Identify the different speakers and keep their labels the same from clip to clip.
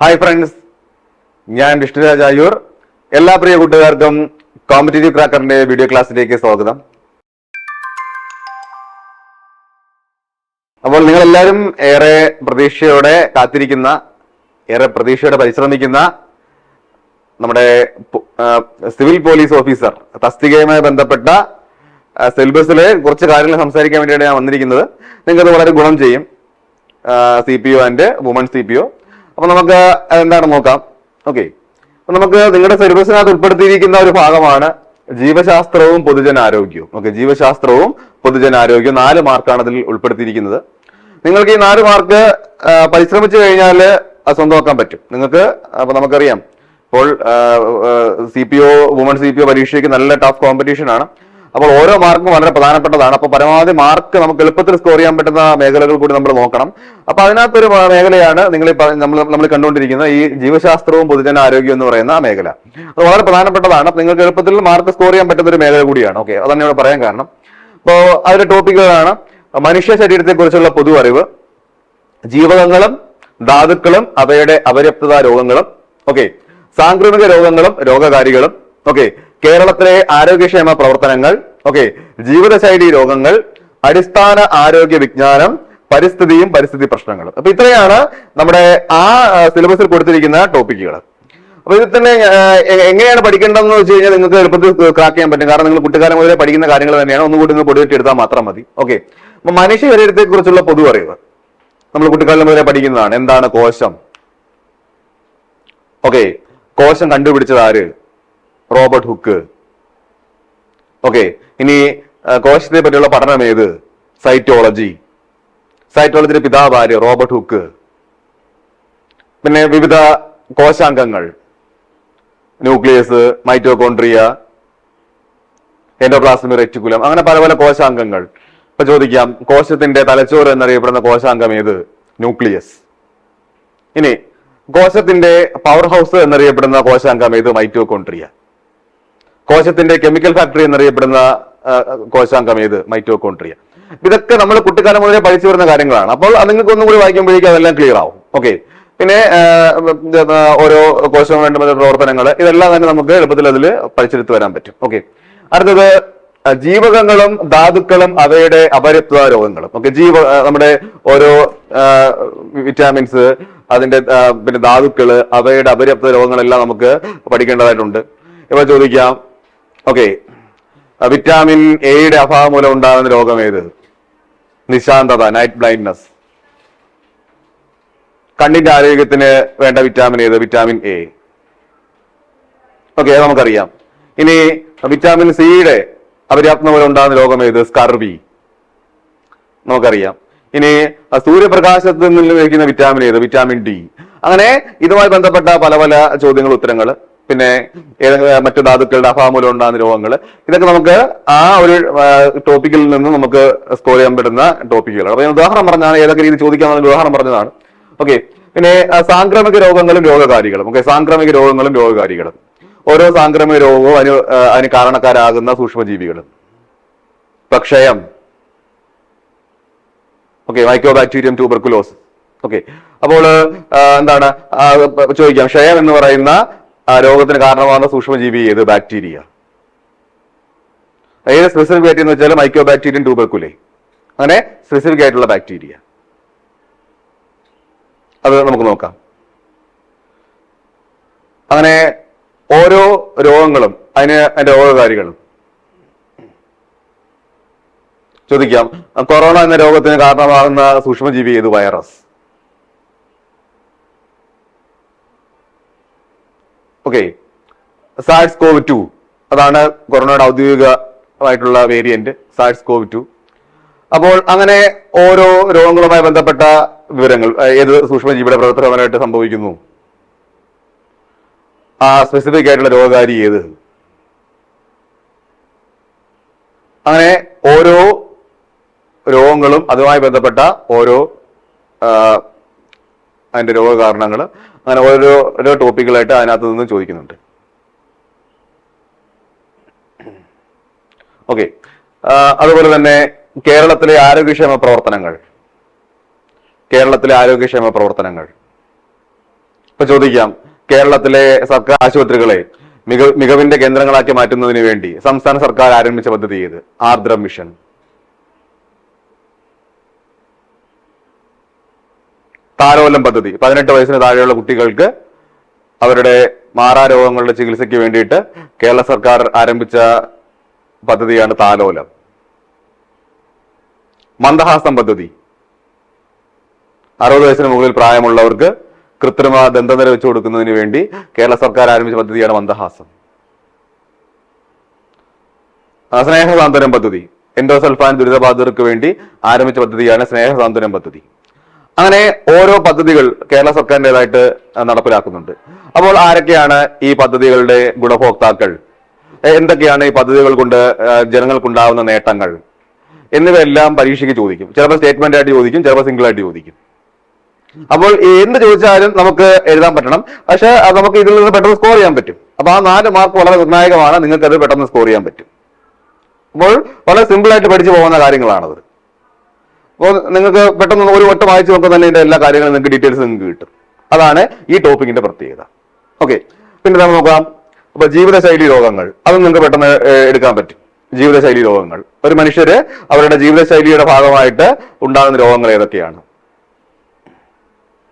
Speaker 1: Hi friends ഞാൻ വിഷ്ണുരാജ് ആയൂർ എല്ലാ പ്രിയ കൂട്ടുകാർക്കും കോമ്പറ്റേറ്റീവ് ക്രാക്കറിന്റെ വീഡിയോ ക്ലാസ്സിലേക്ക് സ്വാഗതം. അപ്പോൾ നിങ്ങൾ എല്ലാവരും ഏറെ പ്രതീക്ഷയോടെ കാത്തിരിക്കുന്ന ഏറെ പ്രതീക്ഷയോടെ പരിശ്രമിക്കുന്ന നമ്മുടെ സിവിൽ പോലീസ് ഓഫീസർ തസ്തികയുമായി ബന്ധപ്പെട്ട സിലബസിലെ കുറച്ച് കാര്യങ്ങൾ സംസാരിക്കാൻ വേണ്ടിയാണ് ഞാൻ വന്നിരിക്കുന്നത്. നിങ്ങൾക്കത് വളരെ ഗുണം ചെയ്യും. C P O and woman C P O അപ്പൊ നമുക്ക് എന്താണ് നോക്കാം? ഓക്കെ അപ്പൊ നമുക്ക് നിങ്ങളുടെ സിലബസിനകത്ത് ഉൾപ്പെടുത്തിയിരിക്കുന്ന ഒരു ഭാഗമാണ് ജീവശാസ്ത്രവും പൊതുജനാരോഗ്യവും. ഓക്കെ ജീവശാസ്ത്രവും പൊതുജനാരോഗ്യവും നാല് മാർക്കാണ് അതിൽ ഉൾപ്പെടുത്തിയിരിക്കുന്നത്. നിങ്ങൾക്ക് ഈ നാല് മാർക്ക് പരിശ്രമിച്ചു കഴിഞ്ഞാൽ സ്വന്തമാക്കാൻ പറ്റും. നിങ്ങൾക്ക് അപ്പൊ നമുക്കറിയാം. ഇപ്പോൾ C P O woman C P O പരീക്ഷയ്ക്ക് നല്ല ടഫ് കോമ്പറ്റീഷൻ ആണ്. അപ്പോൾ ഓരോ മാർക്കും വളരെ പ്രധാനപ്പെട്ടതാണ്. അപ്പൊ പരമാവധി മാർക്ക് നമുക്ക് എളുപ്പത്തിൽ സ്കോർ ചെയ്യാൻ പറ്റുന്ന മേഖലകൾ കൂടി നമ്മൾ നോക്കണം. അപ്പൊ അതിനകത്തൊരു മേഖലയാണ് നിങ്ങൾ നമ്മൾ നമ്മൾ കണ്ടുകൊണ്ടിരിക്കുന്ന ഈ ജീവശാസ്ത്രവും പൊതുജന ആരോഗ്യം എന്ന് പറയുന്ന മേഖല. അത് വളരെ പ്രധാനപ്പെട്ടതാണ്. നിങ്ങൾക്ക് എളുപ്പത്തിൽ മാർക്ക് സ്കോർ ചെയ്യാൻ പറ്റുന്ന ഒരു മേഖല കൂടിയാണ്. ഓക്കെ അതാണ് ഇവിടെ പറയാൻ കാരണം. അപ്പോ അതിന്റെ ടോപ്പിക്കുകളാണ്. മനുഷ്യ ശരീരത്തെ കുറിച്ചുള്ള പൊതു അറിവ് ജീവകങ്ങളും ധാതുക്കളും അവയുടെ അപര്യാപ്തത രോഗങ്ങളും ഓക്കെ സാംക്രമിക രോഗങ്ങളും രോഗകാരികളും ഓക്കെ കേരളത്തിലെ ആരോഗ്യക്ഷേമ പ്രവർത്തനങ്ങൾ ഓക്കെ ജീവിതശൈലി രോഗങ്ങൾ അടിസ്ഥാന ആരോഗ്യ വിജ്ഞാനം പരിസ്ഥിതിയും പരിസ്ഥിതി പ്രശ്നങ്ങളും. അപ്പൊ ഇത്രയാണ് നമ്മുടെ ആ സിലബസിൽ കൊടുത്തിരിക്കുന്ന ടോപ്പിക്കുകൾ. അപ്പൊ ഇത് തന്നെ എങ്ങനെയാണ് പഠിക്കേണ്ടതെന്ന് വെച്ച് കഴിഞ്ഞാൽ നിങ്ങൾക്ക് എളുപ്പത്തിൽ ക്രാക്ക് ചെയ്യാൻ പറ്റും. കാരണം നിങ്ങൾ കുട്ടിക്കാലം മുതലേ പഠിക്കുന്ന കാര്യങ്ങൾ തന്നെയാണ്. ഒന്നുകൂടി നിങ്ങൾ പൊടിയിട്ട് എടുത്താൽ മാത്രം മതി. ഓക്കെ അപ്പൊ മനുഷ്യ ശരീരത്തെ കുറിച്ചുള്ള പൊതു അറിവ് നമ്മൾ കുട്ടിക്കാലം മുതലേ പഠിക്കുന്നതാണ്. എന്താണ് കോശം? ഓക്കെ കോശം കണ്ടുപിടിച്ചത് ആര്? Robert hook. ഓക്കെ ഇനി കോശത്തെ പറ്റിയുള്ള പഠനം ഏത്? സൈറ്റോളജി. സൈറ്റോളജിയുടെ പിതാവ് ആര്? Robert Hooke. പിന്നെ വിവിധ കോശാംഗങ്ങൾ. ന്യൂക്ലിയസ് മൈറ്റോകോൺട്രിയ എൻഡോപ്ലാസ്മിക് റെറ്റിക്കുലം അങ്ങനെ പല പല കോശാംഗങ്ങൾ. ഇപ്പൊ ചോദിക്കാം കോശത്തിന്റെ തലച്ചോറ് എന്നറിയപ്പെടുന്ന കോശാംഗം ഏത്? ന്യൂക്ലിയസ്. ഇനി കോശത്തിന്റെ പവർ ഹൗസ് എന്നറിയപ്പെടുന്ന കോശാംഗം ഏത്? മൈറ്റോകോൺട്രിയ കോശത്തിന്റെ കെമിക്കൽ ഫാക്ടറി എന്നറിയപ്പെടുന്ന കോശാംഗം ഏത്? മൈറ്റോകോൺട്രിയ ഇതൊക്കെ നമ്മൾ കുട്ടിക്കാലം മുതലേ പഠിച്ചു വരുന്ന കാര്യങ്ങളാണ്. അപ്പോൾ നിങ്ങൾക്ക് ഒന്നും കൂടി വായിക്കുമ്പോഴേക്കും അതെല്ലാം ക്ലിയർ ആവും. ഓക്കെ പിന്നെ ഓരോ കോശം വേണ്ട പ്രവർത്തനങ്ങൾ ഇതെല്ലാം തന്നെ നമുക്ക് എളുപ്പത്തിൽ അതിൽ പഠിച്ചെടുത്ത് വരാൻ പറ്റും. ഓക്കെ അടുത്തത് ജീവകങ്ങളും ധാതുക്കളും അവയുടെ അപര്യത്വ രോഗങ്ങളും. ഓക്കെ ജീവ നമ്മുടെ ഓരോ വിറ്റാമിൻസ് അതിന്റെ പിന്നെ ധാതുക്കൾ അവയുടെ അപര്യപ്ത രോഗങ്ങളെല്ലാം നമുക്ക് പഠിക്കേണ്ടതായിട്ടുണ്ട്. ഇപ്പൊ ചോദിക്കാം ഓക്കെ വിറ്റാമിൻ എയുടെ അഭാവം മൂലം ഉണ്ടാകുന്ന രോഗം ഏത്? നിശാന്തത നൈറ്റ് ബ്ലൈൻഡ്നസ് കണ്ണിന്റെ ആരോഗ്യത്തിന് വേണ്ട വിറ്റാമിൻ ഏത്? വിറ്റാമിൻ എ ഓക്കെ നമുക്കറിയാം. ഇനി വിറ്റാമിൻ സിയുടെ അപര്യാപ്തം മൂലം ഉണ്ടാകുന്ന രോഗം ഏത്? സ്കർവി. നമുക്കറിയാം. ഇനി സൂര്യപ്രകാശത്തിൽ നിന്ന് ലഭിക്കുന്ന വിറ്റാമിൻ ഏത്? വിറ്റാമിൻ ഡി അങ്ങനെ ഇതുമായി ബന്ധപ്പെട്ട പല പല ചോദ്യങ്ങൾ ഉത്തരങ്ങൾ പിന്നെ മറ്റു ധാതുക്കളുടെ അഭാവം മൂലം ഉണ്ടാകുന്ന രോഗങ്ങൾ ഇതൊക്കെ നമുക്ക് ആ ഒരു ടോപ്പിക്കിൽ നിന്ന് നമുക്ക് സ്കോർ ചെയ്യാൻ പറ്റുന്ന ടോപ്പിക്കുകൾ അപ്പൊ ഞാൻ ഉദാഹരണം പറഞ്ഞാണ് ഏതൊക്കെ രീതി ചോദിക്കാമെന്ന് ഉദാഹരണം പറഞ്ഞതാണ്. ഓക്കെ പിന്നെ സാംക്രമിക രോഗങ്ങളും രോഗകാരികളും. ഓക്കെ സാംക്രമിക രോഗങ്ങളും രോഗകാരികളും. ഓരോ സാംക്രമിക രോഗവും അതിന് അതിന് കാരണക്കാരാകുന്ന സൂക്ഷ്മജീവികളും. പക്ഷയം. Okay micro bacterium tuberculosis okay അപ്പോൾ എന്താണ്? ചോദിക്കാം. ക്ഷയം എന്ന് പറയുന്ന രോഗത്തിന് കാരണമാകുന്ന സൂക്ഷ്മജീവി ഏത്? ബാക്ടീരിയ. ഏത് സ്പെസിഫിക് ആയിട്ട് എന്ന് വെച്ചാൽ മൈക്രോ ബാക്ടീരിയൻ ട്യൂബർക്കുലേ. അങ്ങനെ സ്പെസിഫിക് ആയിട്ടുള്ള ബാക്ടീരിയ. അത് നമുക്ക് നോക്കാം. അങ്ങനെ ഓരോ രോഗങ്ങളും അതിന് അതിന്റെ രോഗകാരികളും ചോദിക്കാം. കൊറോണ എന്ന രോഗത്തിന് കാരണമാകുന്ന സൂക്ഷ്മജീവി ഏത്? Virus. Okay SARS CoV two അതാണ് കൊറോണയുടെ ഔദ്യോഗികമായിട്ടുള്ള വേരിയന്റ് സാഴ്സ് കോവ് ടു അപ്പോൾ അങ്ങനെ ഓരോ രോഗങ്ങളുമായി ബന്ധപ്പെട്ട വിവരങ്ങൾ ഏത് സൂക്ഷ്മജീവിയുടെ പ്രവർത്തനമായിട്ട് സംഭവിക്കുന്നു? ആ സ്പെസിഫിക് ആയിട്ടുള്ള രോഗകാരി ഏത്? അങ്ങനെ ഓരോ രോഗങ്ങളും അതുമായി ബന്ധപ്പെട്ട ഓരോ അതിന്റെ രോഗകാരണങ്ങൾ അങ്ങനെ ഓരോ ഓരോ ടോപ്പിക്കുകളായിട്ട് അതിനകത്ത് നിന്ന് ചോദിക്കുന്നുണ്ട്. ഓക്കെ. അതുപോലെ തന്നെ കേരളത്തിലെ ആരോഗ്യക്ഷേമ പ്രവർത്തനങ്ങൾ. കേരളത്തിലെ ആരോഗ്യക്ഷേമ പ്രവർത്തനങ്ങൾ. ഇപ്പൊ ചോദിക്കാം കേരളത്തിലെ സർക്കാർ ആശുപത്രികളെ മിക മികവിന്റെ കേന്ദ്രങ്ങളാക്കി മാറ്റുന്നതിന് വേണ്ടി സംസ്ഥാന സർക്കാർ ആരംഭിച്ച പദ്ധതി ഏത്? ആർദ്രം മിഷൻ. താരോലം പദ്ധതി. പതിനെട്ട് വയസ്സിന് താഴെയുള്ള കുട്ടികൾക്ക് അവരുടെ മാറാരോഗങ്ങളുടെ ചികിത്സയ്ക്ക് വേണ്ടിയിട്ട് കേരള സർക്കാർ ആരംഭിച്ച പദ്ധതിയാണ് താലോലം. മന്ദഹാസം പദ്ധതി. അറുപത് വയസ്സിന് മുകളിൽ പ്രായമുള്ളവർക്ക് കൃത്രിമ ദന്തനിര വെച്ചു കൊടുക്കുന്നതിന് വേണ്ടി കേരള സർക്കാർ ആരംഭിച്ച പദ്ധതിയാണ് മന്ദഹാസം. സ്നേഹസാന്ത്വനം പദ്ധതി. എൻഡോസൾഫാൻ ദുരിതബാധിതർക്ക് വേണ്ടി ആരംഭിച്ച പദ്ധതിയാണ് സ്നേഹസാന്ത്വനം പദ്ധതി. അങ്ങനെ ഓരോ പദ്ധതികൾ കേരള സർക്കാരിന്റെതായിട്ട് നടപ്പിലാക്കുന്നുണ്ട്. അപ്പോൾ ആരൊക്കെയാണ് ഈ പദ്ധതികളുടെ ഗുണഭോക്താക്കൾ? എന്തൊക്കെയാണ് ഈ പദ്ധതികൾ കൊണ്ട് ജനങ്ങൾക്കുണ്ടാവുന്ന നേട്ടങ്ങൾ? എന്നിവയെല്ലാം പരീക്ഷയ്ക്ക് ചോദിക്കും. ചിലപ്പോൾ സ്റ്റേറ്റ്മെന്റ് ആയിട്ട് ചോദിക്കും ചിലപ്പോൾ സിംഗിൾ ആയിട്ട് ചോദിക്കും. അപ്പോൾ എന്ത് ചോദിച്ചാലും നമുക്ക് എഴുതാൻ പറ്റണം. പക്ഷെ നമുക്ക് ഇതിൽ നിന്ന് പെട്ടെന്ന് സ്കോർ ചെയ്യാൻ പറ്റും. അപ്പൊ ആ നാല് മാർക്ക് വളരെ നിർണായകമാണ്. നിങ്ങൾക്ക് അത് പെട്ടെന്ന് സ്കോർ ചെയ്യാൻ പറ്റും. അപ്പോൾ വളരെ സിമ്പിൾ ആയിട്ട് പഠിച്ചു പോകുന്ന കാര്യങ്ങളാണത്. അപ്പോൾ നിങ്ങൾക്ക് പെട്ടെന്ന് ഒരു വട്ടം വായിച്ചു നോക്കാൻ തന്നെ ഇതിന്റെ എല്ലാ കാര്യങ്ങളും നിങ്ങൾക്ക് ഡീറ്റെയിൽസ് നിങ്ങൾക്ക് കിട്ടും. അതാണ് ഈ ടോപ്പിക്കിന്റെ പ്രത്യേകത. ഓക്കെ പിന്നെ നമ്മൾ നോക്കാം. അപ്പൊ ജീവിതശൈലി രോഗങ്ങൾ അത് നിങ്ങൾക്ക് പെട്ടെന്ന് എടുക്കാൻ പറ്റും. ജീവിതശൈലി രോഗങ്ങൾ. ഒരു മനുഷ്യര് അവരുടെ ജീവിതശൈലിയുടെ ഭാഗമായിട്ട് ഉണ്ടാകുന്ന രോഗങ്ങൾ ഏതൊക്കെയാണ്?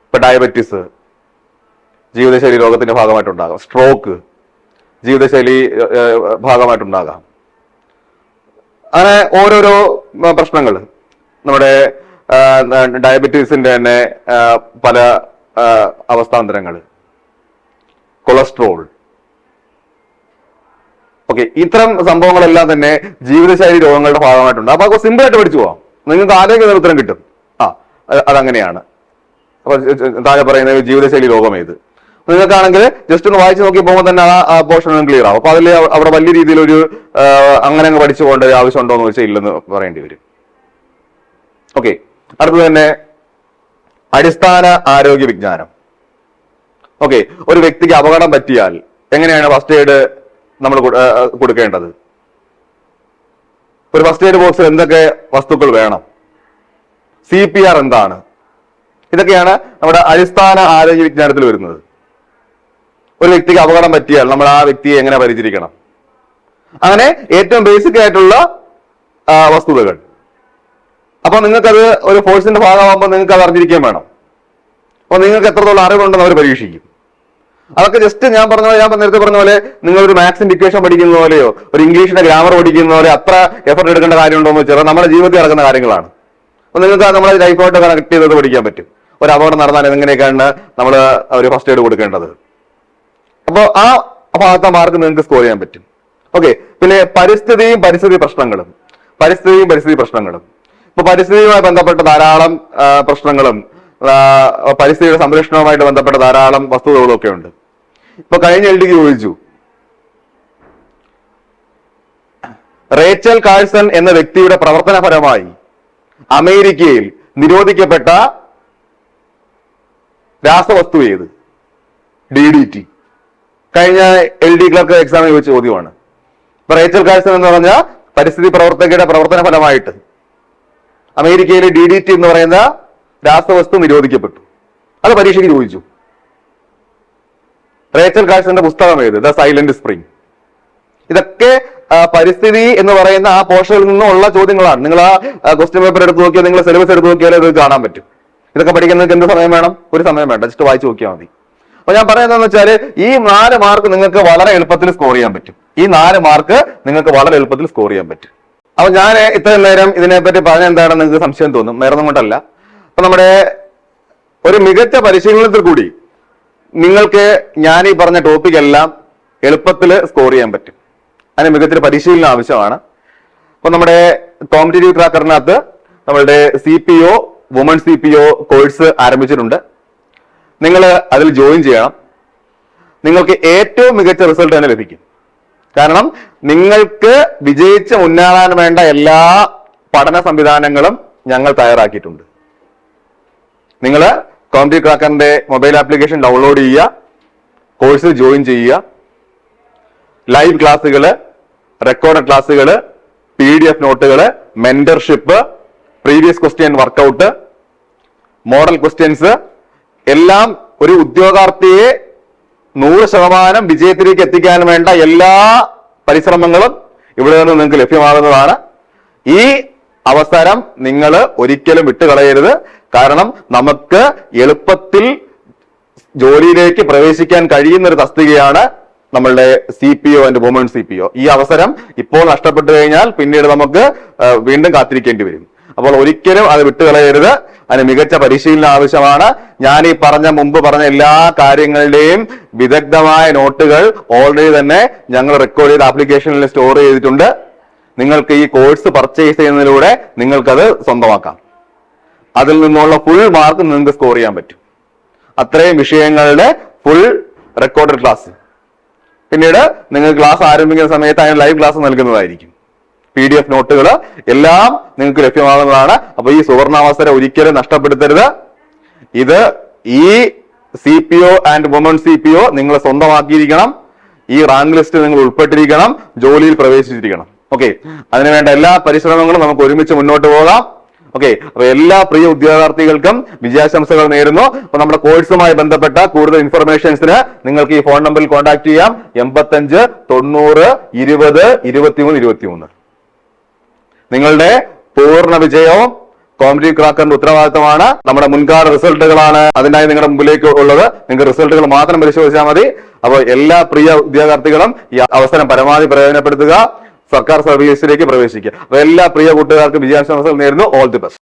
Speaker 1: ഇപ്പൊ ഡയബറ്റിസ് ജീവിതശൈലി രോഗത്തിന്റെ ഭാഗമായിട്ടുണ്ടാകാം സ്ട്രോക്ക് ജീവിതശൈലി ഭാഗമായിട്ടുണ്ടാകാം അങ്ങനെ ഓരോരോ പ്രശ്നങ്ങൾ നമ്മുടെ ഡയബറ്റീസിന്റെ തന്നെ പല അവസ്ഥാന്തരങ്ങൾ കൊളസ്ട്രോൾ. ഓക്കെ ഇത്തരം സംഭവങ്ങളെല്ലാം തന്നെ ജീവിതശൈലി രോഗങ്ങളുടെ ഭാഗമായിട്ടുണ്ട്. അപ്പൊ സിമ്പിൾ ആയിട്ട് പഠിച്ചു പോവാം. നിങ്ങൾക്ക് ആരോഗ്യ ഉത്തരം കിട്ടും. ആ അത് അതങ്ങനെയാണ്. അപ്പൊ താഴെ പറയുന്ന ജീവിതശൈലി രോഗം ഏത്? നിങ്ങൾക്കാണെങ്കിൽ ജസ്റ്റ് ഒന്ന് വായിച്ചു നോക്കി പോകുമ്പോൾ തന്നെ ആ പോർഷൻ ക്ലിയർ ആവും. അപ്പൊ അതിൽ അവിടെ വലിയ രീതിയിൽ ഒരു അങ്ങനെ അങ്ങ് പഠിച്ചു പോകേണ്ട ഒരു ആവശ്യമുണ്ടോ എന്ന് വെച്ചാൽ ഇല്ലെന്ന് പറയേണ്ടി വരും. ഓക്കെ അടുത്തത് തന്നെ അടിസ്ഥാന ആരോഗ്യ വിജ്ഞാനം. ഓക്കെ ഒരു വ്യക്തിക്ക് അപകടം പറ്റിയാൽ എങ്ങനെയാണ് ഫസ്റ്റ് എയ്ഡ് നമ്മൾ കൊടുക്കേണ്ടത്? ഒരു ഫസ്റ്റ് എയ്ഡ് ബോക്സിൽ എന്തൊക്കെ വസ്തുക്കൾ വേണം? സി പി ആർ എന്താണ്? ഇതൊക്കെയാണ് നമ്മുടെ അടിസ്ഥാന ആരോഗ്യ വിജ്ഞാനത്തിൽ വരുന്നത്. ഒരു വ്യക്തിക്ക് അപകടം പറ്റിയാൽ നമ്മൾ ആ വ്യക്തിയെ എങ്ങനെ പരിചരിക്കണം? അങ്ങനെ ഏറ്റവും ബേസിക് ആയിട്ടുള്ള വസ്തുതകൾ. അപ്പൊ നിങ്ങൾക്കത് ഒരു ഫോഴ്സിന്റെ ഭാഗമാകുമ്പോൾ നിങ്ങൾക്ക് അത് അറിഞ്ഞിരിക്കുകയും വേണം. അപ്പൊ നിങ്ങൾക്ക് എത്രത്തോളം അറിവുണ്ടെന്ന് അവർ പരീക്ഷിക്കും. അതൊക്കെ ജസ്റ്റ് ഞാൻ പറഞ്ഞ ഞാൻ നേരത്തെ പറഞ്ഞ പോലെ നിങ്ങൾ ഒരു മാത്സിന്റെ ഇക്വേഷൻ പഠിക്കുന്ന പോലെയോ ഒരു ഇംഗ്ലീഷിന്റെ ഗ്രാമർ പഠിക്കുന്ന പോലെ അത്ര എഫർട്ട് എടുക്കേണ്ട കാര്യമുണ്ടോ എന്ന് വെച്ചാൽ നമ്മുടെ ജീവിതത്തിൽ നടക്കുന്ന കാര്യങ്ങളാണ്. അപ്പൊ നിങ്ങൾക്ക് നമ്മളെ ലൈഫായിട്ട് കണക്ട് ചെയ്തത് പഠിക്കാൻ പറ്റും. ഒരു അപകടം നടന്നാൽ എങ്ങനെയൊക്കെയാണ് നമ്മൾ ഒരു ഫസ്റ്റ് എയ്ഡ് കൊടുക്കേണ്ടത്. അപ്പോൾ ആ ഭാഗത്തെ മാർക്ക് നിങ്ങൾക്ക് സ്കോർ ചെയ്യാൻ പറ്റും. ഓക്കെ പിന്നെ പരിസ്ഥിതിയും പരിസ്ഥിതി പ്രശ്നങ്ങളും. പരിസ്ഥിതിയും പരിസ്ഥിതി പ്രശ്നങ്ങളും. ഇപ്പൊ പരിസ്ഥിതിയുമായി ബന്ധപ്പെട്ട ധാരാളം പ്രശ്നങ്ങളും പരിസ്ഥിതിയുടെ സംരക്ഷണവുമായിട്ട് ബന്ധപ്പെട്ട ധാരാളം വസ്തുതകളും ഒക്കെ ഉണ്ട്. ഇപ്പൊ കഴിഞ്ഞ എൽ ഡിക്ക് ചോദിച്ചു. റേച്ചൽ കാഴ്സൺ എന്ന വ്യക്തിയുടെ പ്രവർത്തനപരമായി അമേരിക്കയിൽ നിരോധിക്കപ്പെട്ട രാസവസ്തു ഏത്? ഡി ഡി ടി കഴിഞ്ഞ എൽ ഡി ക്ലർക്ക് എക്സാമിന് ചോദിച്ച ചോദ്യമാണ്. റേച്ചൽ കാഴ്സൺ എന്ന് പറഞ്ഞ പരിസ്ഥിതി പ്രവർത്തകയുടെ പ്രവർത്തന ഫലമായിട്ട് അമേരിക്കയിലെ ഡി ഡി ടി എന്ന് പറയുന്ന രാസവസ്തു നിരോധിക്കപ്പെട്ടു. അത് പരീക്ഷയ്ക്ക് ചോദിച്ചു. റേച്ചൽ കാഴ്സന്റെ പുസ്തകം ഏത്? The silent spring. ഇതൊക്കെ പരിസ്ഥിതി എന്ന് പറയുന്ന ആ പോർഷനിൽ നിന്നുള്ള ചോദ്യങ്ങളാണ്. നിങ്ങൾ ആ ക്വസ്റ്റ്യൻ പേപ്പർ എടുത്ത് നോക്കിയാൽ നിങ്ങൾ സിലബസ് എടുത്ത് നോക്കിയാലേ ഇത് കാണാൻ പറ്റും. ഇതൊക്കെ പഠിക്കുന്നതിന് എന്ത് സമയം വേണം? ഒരു സമയം വേണ്ട. ജസ്റ്റ് വായിച്ചു നോക്കിയാൽ മതി. അപ്പൊ ഞാൻ പറയുന്നതെന്ന് വെച്ചാൽ ഈ നാല് മാർക്ക് നിങ്ങൾക്ക് വളരെ എളുപ്പത്തിൽ സ്കോർ ചെയ്യാൻ പറ്റും. ഈ നാല് മാർക്ക് നിങ്ങൾക്ക് വളരെ എളുപ്പത്തിൽ സ്കോർ ചെയ്യാൻ പറ്റും. അപ്പൊ ഞാൻ ഇത്രയും നേരം ഇതിനെപ്പറ്റി പറഞ്ഞ എന്താണെന്ന് നിങ്ങൾക്ക് സംശയം തോന്നും? ഒന്നും കൊണ്ടല്ല. അപ്പൊ നമ്മുടെ ഒരു മികച്ച പരിശീലനത്തിൽ കൂടി നിങ്ങൾക്ക് ഞാൻ ഈ പറഞ്ഞ ടോപ്പിക് എല്ലാം എളുപ്പത്തിൽ സ്കോർ ചെയ്യാൻ പറ്റും. അതിന് മികച്ചൊരു പരിശീലനം ആവശ്യമാണ്. അപ്പൊ നമ്മുടെ കോമ്പറ്റേറ്റീവ് ട്രാക്കറിനകത്ത് നമ്മളുടെ C P O woman C P O course ആരംഭിച്ചിട്ടുണ്ട്. നിങ്ങൾ അതിൽ ജോയിൻ ചെയ്യണം. നിങ്ങൾക്ക് ഏറ്റവും മികച്ച റിസൾട്ട് തന്നെ ലഭിക്കും. കാരണം നിങ്ങൾക്ക് വിജയിച്ച് മുന്നേറാൻ വേണ്ട എല്ലാ പഠന സംവിധാനങ്ങളും ഞങ്ങൾ തയ്യാറാക്കിയിട്ടുണ്ട്. നിങ്ങൾ കോമ്പറ്റീവ് ക്രാക്കറിന്റെ മൊബൈൽ ആപ്ലിക്കേഷൻ ഡൗൺലോഡ് ചെയ്യുക കോഴ്സ് ജോയിൻ ചെയ്യുക ലൈവ് ക്ലാസ്സുകൾ റെക്കോർഡ് ക്ലാസ്സുകൾ പി ഡി എഫ് നോട്ടുകൾ mentorship previous question workout model questions എല്ലാം ഒരു ഉദ്യോഗാർത്ഥിയെ നൂറ് ശതമാനം വിജയത്തിലേക്ക് എത്തിക്കാൻ വേണ്ട എല്ലാ പരിശ്രമങ്ങളും ഇവിടെ നിന്ന് നിങ്ങൾക്ക് ലഭ്യമാകുന്നതാണ്. ഈ അവസരം നിങ്ങൾ ഒരിക്കലും വിട്ടുകളയരുത്. കാരണം നമുക്ക് എളുപ്പത്തിൽ ജോലിയിലേക്ക് പ്രവേശിക്കാൻ കഴിയുന്ന ഒരു തസ്തികയാണ് നമ്മളുടെ C P O and woman C P O ഈ അവസരം ഇപ്പോൾ നഷ്ടപ്പെട്ടു കഴിഞ്ഞാൽ പിന്നീട് നമുക്ക് വീണ്ടും കാത്തിരിക്കേണ്ടി വരും. അപ്പോൾ ഒരിക്കലും അത് വിട്ടുകളയരുത്. അതിന് മികച്ച പരിശീലനം ആവശ്യമാണ്. ഞാൻ ഈ പറഞ്ഞ മുമ്പ് പറഞ്ഞ എല്ലാ കാര്യങ്ങളുടെയും വിദഗ്ധമായ നോട്ടുകൾ ഓൾറെഡി തന്നെ ഞങ്ങൾ റെക്കോർഡ് ചെയ്ത ആപ്ലിക്കേഷനിൽ സ്റ്റോർ ചെയ്തിട്ടുണ്ട്. നിങ്ങൾക്ക് ഈ കോഴ്സ് പർച്ചേസ് ചെയ്യുന്നതിലൂടെ നിങ്ങൾക്കത് സ്വന്തമാക്കാം. അതിൽ നിന്നുള്ള ഫുൾ മാർക്ക് നിങ്ങൾക്ക് സ്കോർ ചെയ്യാൻ പറ്റും. അത്രയും വിഷയങ്ങളുടെ ഫുൾ റെക്കോർഡഡ് ക്ലാസ് പിന്നീട് നിങ്ങൾ ക്ലാസ് ആരംഭിക്കുന്ന സമയത്ത് അതിന് ലൈവ് ക്ലാസ് നൽകുന്നതായിരിക്കും. പി ഡി എഫ് നോട്ടുകൾ എല്ലാം നിങ്ങൾക്ക് ലഭ്യമാകുന്നതാണ്. അപ്പൊ ഈ സുവർണാവസരം ഒരിക്കലും നഷ്ടപ്പെടുത്തരുത്. ഇത് ഈ C P O and woman C P O നിങ്ങൾ സ്വന്തമാക്കിയിരിക്കണം. ഈ റാങ്ക് ലിസ്റ്റ് നിങ്ങൾ ഉൾപ്പെട്ടിരിക്കണം. ജോലിയിൽ പ്രവേശിച്ചിരിക്കണം. ഓക്കെ അതിനുവേണ്ട എല്ലാ പരിശ്രമങ്ങളും നമുക്ക് ഒരുമിച്ച് മുന്നോട്ട് പോകാം. ഓക്കെ അപ്പൊ എല്ലാ പ്രിയ ഉദ്യോഗാർത്ഥികൾക്കും വിജയാശംസകൾ നേരുന്നു. അപ്പൊ നമ്മുടെ കോഴ്സുമായി ബന്ധപ്പെട്ട കൂടുതൽ ഇൻഫർമേഷൻസിന് നിങ്ങൾക്ക് ഈ ഫോൺ നമ്പറിൽ കോൺടാക്ട് ചെയ്യാം. എൺപത്തഞ്ച് തൊണ്ണൂറ് ഇരുപത് ഇരുപത്തിമൂന്ന് ഇരുപത്തിമൂന്ന്. നിങ്ങളുടെ പൂർണ വിജയവും കോമഡി ക്രാക്കറിന്റെ ഉത്തരവാദിത്തമാണ്. നമ്മുടെ മുൻകാല റിസൾട്ടുകളാണ് അതിനായി നിങ്ങളുടെ മുമ്പിലേക്ക് ഉള്ളത്. നിങ്ങൾക്ക് റിസൾട്ടുകൾ മാത്രം പരിശോധിച്ചാൽ മതി. അപ്പോൾ എല്ലാ പ്രിയ ഉദ്യോഗാർത്ഥികളും ഈ അവസരം പരമാവധി പ്രയോജനപ്പെടുത്തുക. സർക്കാർ സർവീസിലേക്ക് പ്രവേശിക്കുക. അപ്പൊ എല്ലാ പ്രിയ കൂട്ടുകാർക്കും വിജയാശംസകൾ നേരുന്നു. All the best